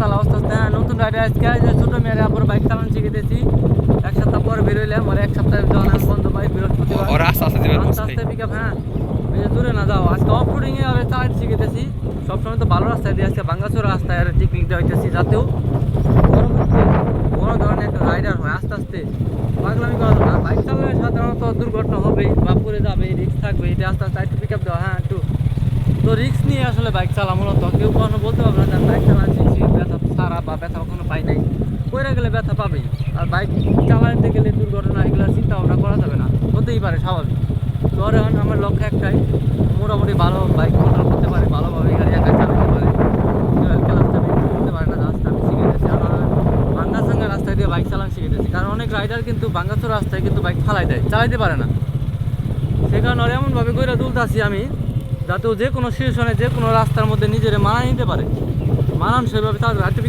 Rider আজকে যে ছোট মেয়ের আবার বাইক চালানো শিখেতেছি এক সপ্তাহ পর বেরোইলাম আর এক সপ্তাহ যখন আমি বন্ধ পাই বৃহস্পতিবার। আস্তে আস্তে আস্তে আস্তে পিক আপ হ্যাঁ। দূরে না যাও আজকে অফ রোডিং এ আমি চালাতে শিখেতেছি সবসময় তো ভালো রাস্তায় দিয়ে আজকে বাঙ্গাচোর রাস্তায় আর টেকনিক দেওয়া হইতেছি যাতেও। বড় ধরনের একটা রাইডার হয় আস্তে আস্তে। পাগলামি করা যাবে না। বাইক চালালে সাধারণত দুর্ঘটনা হবেই বা পড়ে যাবে রিস্ক থাকবে। এটা আস্তে আস্তে একটু পিক আপ দেওয়া হ্যাঁ একটু। তো রিস্ক নিয়ে আসলে বাইক চালা মূলত। কেউ কখনো বলতে পারবে না বাইক চালাচ্ছি ব্যথা সারা বা ব্যথা কখনো পাই নাই। পড়ে গেলে ব্যথা পাবেই। আর বাইক চালাতে গেলে দুর্ঘটনা এগুলো চিন্তা ভাবনা করা যাবে না। হতেই পারে, স্বাভাবিক। তো আর আমার লক্ষ্য একটাই, মোটামুটি ভালো বাইক কন্ট্রোল করতে পারে, ভালোভাবে গাড়ি একা চালাতে পারে। করতে পারে না রাস্তা আমি শিখে গেছি। আমার বাঙ্গা সাঙ্গা রাস্তায় দিয়ে বাইক চালানো শিখে গেছি। কারণ অনেক রাইডার কিন্তু বাঙ্গাচোর রাস্তায় কিন্তু বাইক ফালাই দেয়, চালাইতে পারে না। সে কারণে ওর এমনভাবে গইরা তুলতে তুলতেছি আমি, যাতে যে কোনো সিচুয়েশনে যে কোনো রাস্তার মধ্যে নিজের মানা নিতে পারে। মানান সেভাবে চালাতে পারে। একটু